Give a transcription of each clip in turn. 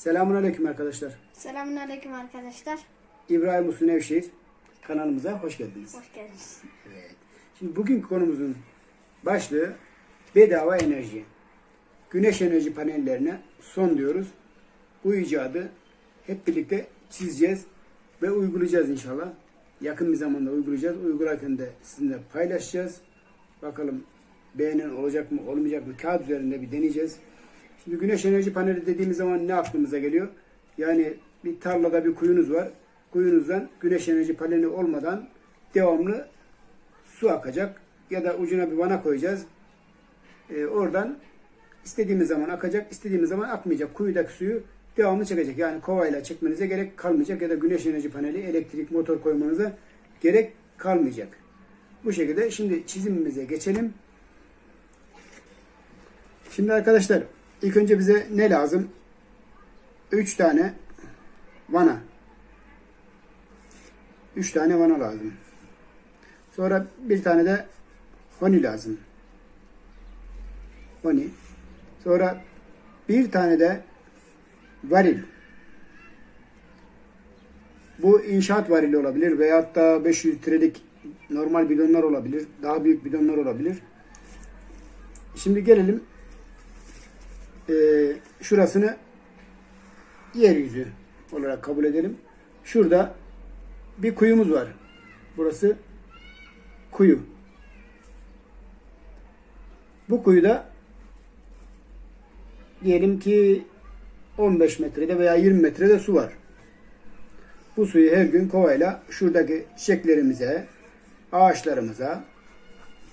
Selamun Aleyküm arkadaşlar. Selamünaleyküm arkadaşlar. İbrahim Usun Nevşehir kanalımıza hoş geldiniz. Hoş geldiniz. Evet. Şimdi bugünkü konumuzun başlığı bedava enerji. Güneş enerji panellerine son diyoruz. Bu icadı hep birlikte çizeceğiz ve uygulayacağız inşallah. Yakın bir zamanda uygulayacağız. Uygularken de sizinle paylaşacağız. Bakalım beğenen olacak mı olmayacak mı kağıt üzerinde bir deneyeceğiz. Şimdi güneş enerji paneli dediğimiz zaman ne aklımıza geliyor? Yani bir tarlada bir kuyunuz var. Kuyunuzdan güneş enerji paneli olmadan devamlı su akacak ya da ucuna bir vana koyacağız. Ee, oradan istediğimiz zaman akacak, istediğimiz zaman akmayacak. Kuyudaki suyu devamlı çekecek. Yani kovayla çekmenize gerek kalmayacak ya da güneş enerji paneli, elektrik motor koymanıza gerek kalmayacak. Bu şekilde şimdi çizimimize geçelim. Şimdi arkadaşlar ilk önce bize ne lazım? 3 tane vana. 3 tane vana lazım. Sonra bir tane de honi lazım. Honi. Sonra bir tane de varil. Bu inşaat varili olabilir veyahut da 500 litrelik normal bidonlar olabilir. Daha büyük bidonlar olabilir. Şimdi gelelim e, şurasını yeryüzü olarak kabul edelim. Şurada bir kuyumuz var. Burası kuyu. Bu kuyuda diyelim ki 15 metrede veya 20 metrede su var. Bu suyu her gün kovayla şuradaki çiçeklerimize, ağaçlarımıza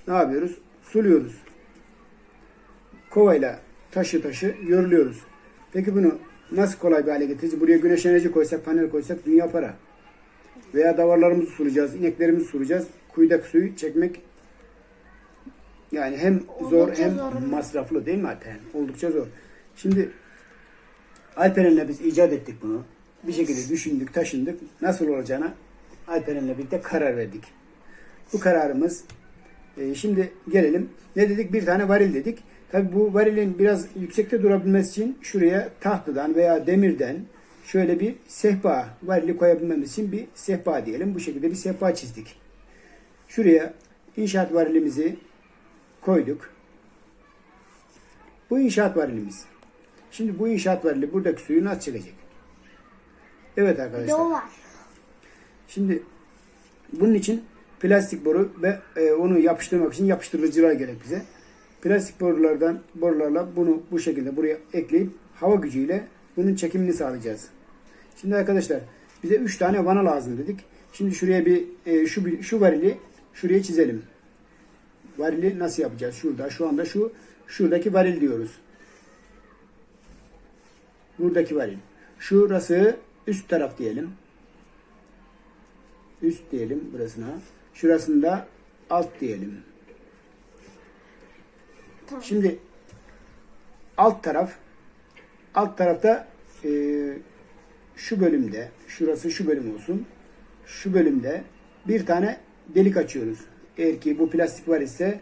ne yapıyoruz? Suluyoruz. Kovayla taşı taşı yoruluyoruz. Peki bunu nasıl kolay bir hale getireceğiz? Buraya güneş enerji koysak, panel koysak dünya para. Veya davarlarımızı sulayacağız, ineklerimizi sulayacağız. Kuyudaki suyu çekmek yani hem zor Oldukça hem zor. masraflı değil mi Alperen? Oldukça zor. Şimdi Alperen'le biz icat ettik bunu. Bir şekilde düşündük, taşındık. Nasıl olacağına Alperen'le birlikte karar verdik. Bu kararımız e, şimdi gelelim. Ne dedik? Bir tane varil dedik. Tabi bu varilin biraz yüksekte durabilmesi için şuraya tahtadan veya demirden şöyle bir sehpa, varili koyabilmemiz için bir sehpa diyelim. Bu şekilde bir sehpa çizdik. Şuraya inşaat varilimizi koyduk. Bu inşaat varilimiz. Şimdi bu inşaat varili buradaki suyu nasıl çekecek? Evet arkadaşlar. var. Şimdi bunun için plastik boru ve e, onu yapıştırmak için yapıştırıcılar gerek bize. Plastik borulardan borularla bunu bu şekilde buraya ekleyip hava gücüyle bunun çekimini sağlayacağız. Şimdi arkadaşlar bize 3 tane vana lazım dedik. Şimdi şuraya bir e, şu şu varili şuraya çizelim. Varili nasıl yapacağız? Şurada şu anda şu şuradaki varil diyoruz. Buradaki varil. Şurası üst taraf diyelim. Üst diyelim burasına. Şurasında alt diyelim. Tamam. Şimdi alt taraf alt tarafta e, şu bölümde şurası şu bölüm olsun. Şu bölümde bir tane delik açıyoruz. Eğer ki bu plastik var ise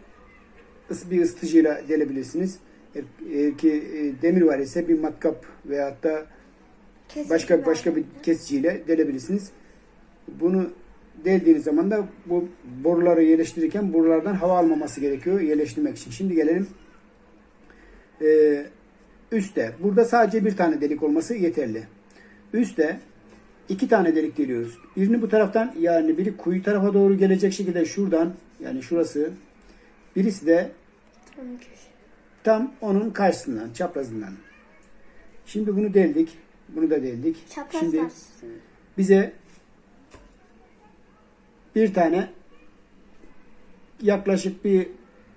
bir ısıtıcıyla delebilirsiniz. Eğer, ki e, demir var ise bir matkap veyahut da başka başka bir kesiciyle delebilirsiniz. Bunu deldiğiniz zaman da bu boruları yerleştirirken borulardan hava almaması gerekiyor yerleştirmek için. Şimdi gelelim ee, üstte. Burada sadece bir tane delik olması yeterli. Üstte iki tane delik deliyoruz. Birini bu taraftan yani biri kuyu tarafa doğru gelecek şekilde şuradan yani şurası birisi de tam onun karşısından çaprazından. Şimdi bunu deldik. Bunu da deldik. Çapraz Şimdi bize bir tane yaklaşık bir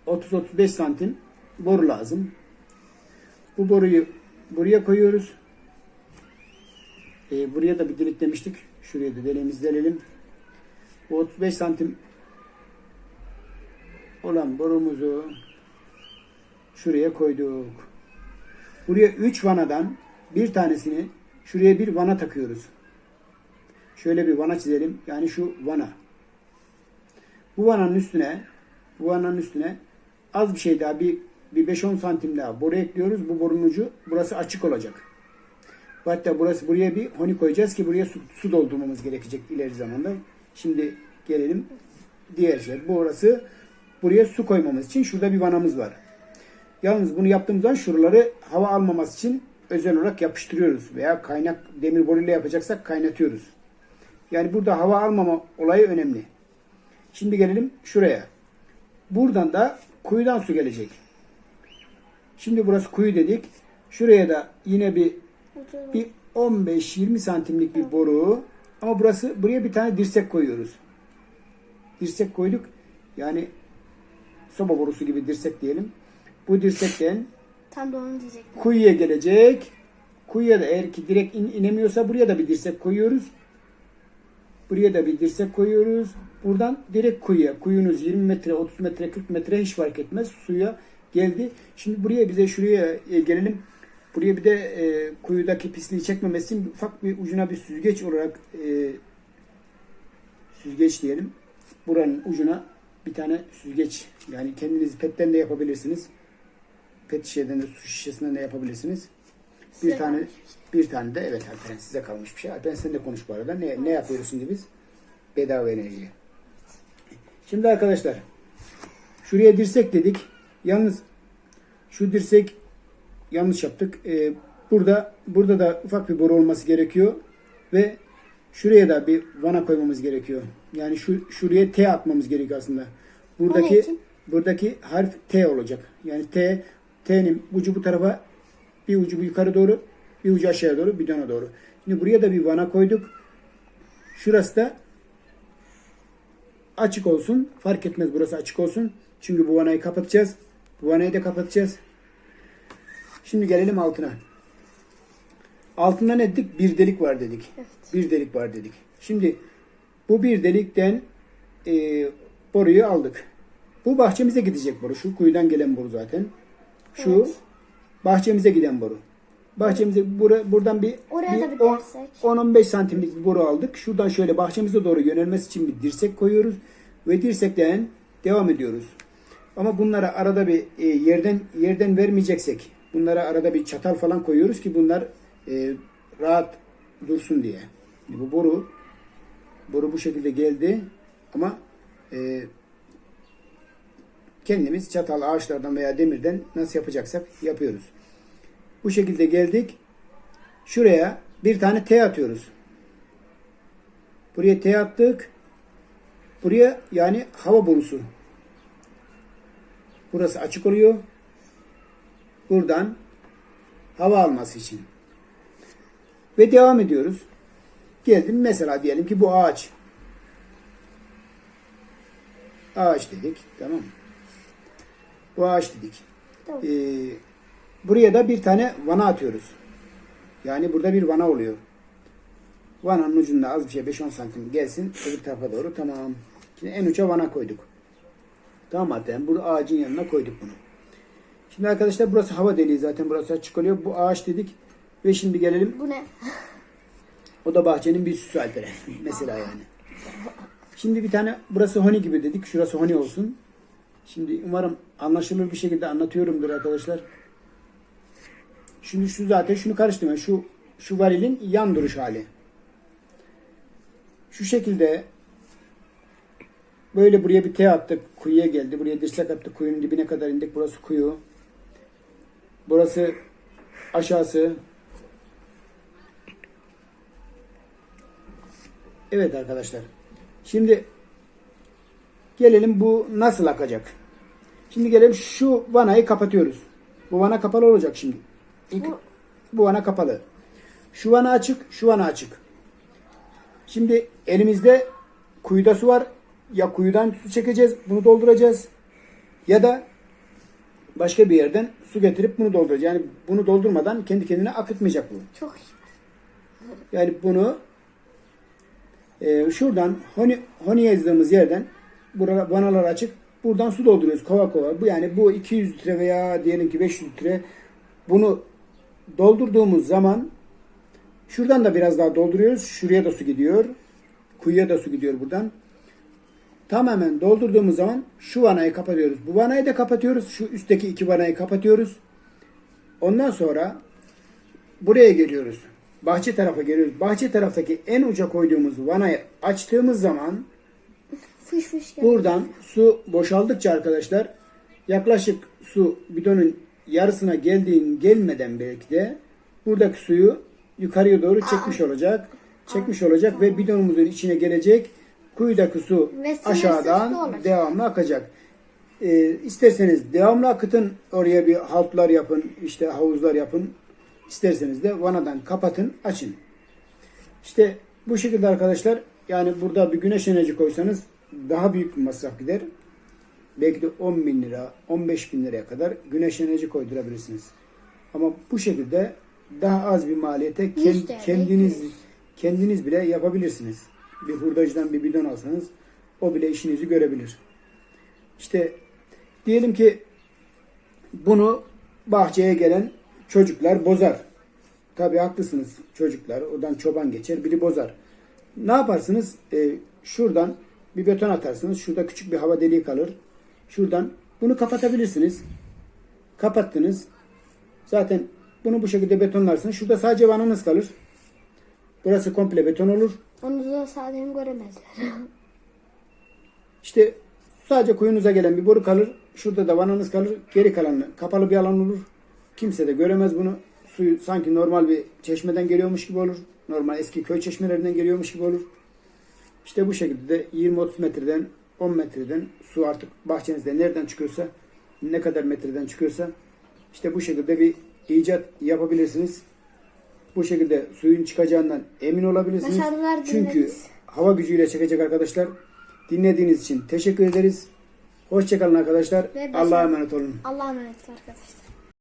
30-35 santim boru lazım. Bu boruyu buraya koyuyoruz. Ee, buraya da bir delik demiştik. Şuraya da deliğimizi delelim. Bu 35 santim olan borumuzu şuraya koyduk. Buraya 3 vanadan bir tanesini şuraya bir vana takıyoruz. Şöyle bir vana çizelim. Yani şu vana. Bu vananın üstüne bu vananın üstüne az bir şey daha bir bir 5-10 santim daha boru ekliyoruz. Bu borunun ucu burası açık olacak. Hatta burası buraya bir honi koyacağız ki buraya su, su doldurmamız gerekecek ileri zamanda. Şimdi gelelim diğer şey. Burası buraya su koymamız için şurada bir vanamız var. Yalnız bunu yaptığımız zaman şuraları hava almaması için özel olarak yapıştırıyoruz veya kaynak demir boruyla yapacaksak kaynatıyoruz. Yani burada hava almama olayı önemli. Şimdi gelelim şuraya. Buradan da kuyudan su gelecek. Şimdi burası kuyu dedik. Şuraya da yine bir bir 15-20 santimlik bir boru. Ama burası buraya bir tane dirsek koyuyoruz. Dirsek koyduk. Yani soba borusu gibi dirsek diyelim. Bu dirsekten Tam da onu diyecektim. kuyuya gelecek. Kuyuya da eğer ki direkt in- inemiyorsa buraya da bir dirsek koyuyoruz. Buraya da bir dirsek koyuyoruz. Buradan direkt kuyuya. Kuyunuz 20 metre, 30 metre, 40 metre hiç fark etmez. Suya geldi. Şimdi buraya bize şuraya e, gelelim. Buraya bir de e, kuyudaki pisliği çekmemesi için ufak bir ucuna bir süzgeç olarak e, süzgeç diyelim. Buranın ucuna bir tane süzgeç yani kendiniz petten de yapabilirsiniz. Pet şişeden de su şişesinden de yapabilirsiniz. Bir tane kalmış bir tane de evet Alperen size kalmış bir şey. Alperen sen de konuş bu arada. Ne, ne yapıyoruz şimdi biz? Bedava enerji. Şimdi arkadaşlar şuraya dirsek dedik. Yalnız şu dirsek yanlış yaptık. Ee, burada burada da ufak bir boru olması gerekiyor ve şuraya da bir vana koymamız gerekiyor. Yani şu şuraya T atmamız gerekiyor aslında. Buradaki buradaki harf T olacak. Yani T T'nin ucu bu tarafa bir ucu bu yukarı doğru, bir ucu aşağıya doğru, bidona doğru. Şimdi buraya da bir vana koyduk. Şurası da açık olsun. Fark etmez burası açık olsun. Çünkü bu vanayı kapatacağız. Bu vanayı da kapatacağız. Şimdi gelelim altına. Altında ne dedik? Bir delik var dedik. Evet. Bir delik var dedik. Şimdi bu bir delikten e, boruyu aldık. Bu bahçemize gidecek boru. Şu kuyudan gelen boru zaten. Şu Evet. bahçemize giden boru. Bahçemize bura, buradan bir, Oraya da bir on- dirsek. 10-15 santimlik bir boru aldık. Şuradan şöyle bahçemize doğru yönelmesi için bir dirsek koyuyoruz. Ve dirsekten devam ediyoruz. Ama bunlara arada bir e, yerden yerden vermeyeceksek bunlara arada bir çatal falan koyuyoruz ki bunlar e, rahat dursun diye. Bu boru boru bu şekilde geldi ama e, kendimiz çatal ağaçlardan veya demirden nasıl yapacaksak yapıyoruz. Bu şekilde geldik. Şuraya bir tane T atıyoruz. Buraya T attık. Buraya yani hava borusu. Burası açık oluyor. Buradan hava alması için. Ve devam ediyoruz. Geldim mesela diyelim ki bu ağaç. Ağaç dedik. Tamam mı? Bu ağaç dedik. Tamam. Ee, buraya da bir tane vana atıyoruz. Yani burada bir vana oluyor. Vananın ucunda az bir şey 5-10 santim gelsin öbür tarafa doğru tamam. Şimdi en uça vana koyduk. Tamam zaten bu ağacın yanına koyduk bunu. Şimdi arkadaşlar burası hava deliği zaten burası açık oluyor. Bu ağaç dedik ve şimdi gelelim Bu ne? o da bahçenin bir süsü Alperen. Mesela yani. Şimdi bir tane burası honi gibi dedik. Şurası honi olsun. Şimdi umarım anlaşılır bir şekilde anlatıyorumdur arkadaşlar. Şimdi şu zaten şunu karıştırma. Şu şu varilin yan duruş hali. Şu şekilde böyle buraya bir T attık. Kuyuya geldi. Buraya dirsek attık. Kuyunun dibine kadar indik. Burası kuyu. Burası aşağısı. Evet arkadaşlar. Şimdi gelelim bu nasıl akacak? Şimdi gelelim şu vanayı kapatıyoruz. Bu vana kapalı olacak şimdi. İlk, Bu- bu kapalı. Şu vana açık, şu vana açık. Şimdi elimizde kuyuda su var. Ya kuyudan su çekeceğiz, bunu dolduracağız. Ya da başka bir yerden su getirip bunu dolduracağız. Yani bunu doldurmadan kendi kendine akıtmayacak bu. Çok iyi. Yani bunu e, şuradan honi, honi yazdığımız yerden burada vanalar açık. Buradan su dolduruyoruz kova kova. Bu yani bu 200 litre veya diyelim ki 500 litre bunu doldurduğumuz zaman şuradan da biraz daha dolduruyoruz. Şuraya da su gidiyor. Kuyuya da su gidiyor buradan. Tamamen doldurduğumuz zaman şu vanayı kapatıyoruz. Bu vanayı da kapatıyoruz. Şu üstteki iki vanayı kapatıyoruz. Ondan sonra buraya geliyoruz. bahçe tarafa geliyoruz. Bahçe taraftaki en uca koyduğumuz vanayı açtığımız zaman Fış fış buradan su boşaldıkça arkadaşlar yaklaşık su bidonun yarısına geldiğin gelmeden belki de buradaki suyu yukarıya doğru çekmiş olacak. Çekmiş olacak ve bidonumuzun içine gelecek. Kuyudaki su Ve sınırsız su aşağıdan olacak. devamlı akacak. Ee, isterseniz devamlı akıtın. Oraya bir haltlar yapın, işte havuzlar yapın. İsterseniz de vanadan kapatın, açın. İşte bu şekilde arkadaşlar yani burada bir güneş enerji koysanız daha büyük bir masraf gider. Belki de 10 bin lira, 15 bin liraya kadar güneş enerji koydurabilirsiniz. Ama bu şekilde daha az bir maliyete kend- 100 TL, kendiniz 200. kendiniz bile yapabilirsiniz. Bir hurdacıdan bir bidon alsanız o bile işinizi görebilir. İşte diyelim ki bunu bahçeye gelen çocuklar bozar. Tabii haklısınız çocuklar. Oradan çoban geçer, biri bozar. Ne yaparsınız? Ee, şuradan bir beton atarsınız. Şurada küçük bir hava deliği kalır. Şuradan bunu kapatabilirsiniz. Kapattınız. Zaten bunu bu şekilde betonlarsınız. Şurada sadece vananız kalır. Burası komple beton olur. Onu da zaten göremezler. İşte sadece kuyunuza gelen bir boru kalır. Şurada da vananız kalır. Geri kalan kapalı bir alan olur. Kimse de göremez bunu. Suyu sanki normal bir çeşmeden geliyormuş gibi olur. Normal eski köy çeşmelerinden geliyormuş gibi olur. İşte bu şekilde de 20-30 metreden 10 metreden su artık bahçenizde nereden çıkıyorsa ne kadar metreden çıkıyorsa işte bu şekilde bir icat yapabilirsiniz. Bu şekilde suyun çıkacağından emin olabilirsiniz. Çünkü hava gücüyle çekecek arkadaşlar. Dinlediğiniz için teşekkür ederiz. Hoşçakalın arkadaşlar. Allah'a emanet olun. Allah'a emanet arkadaşlar.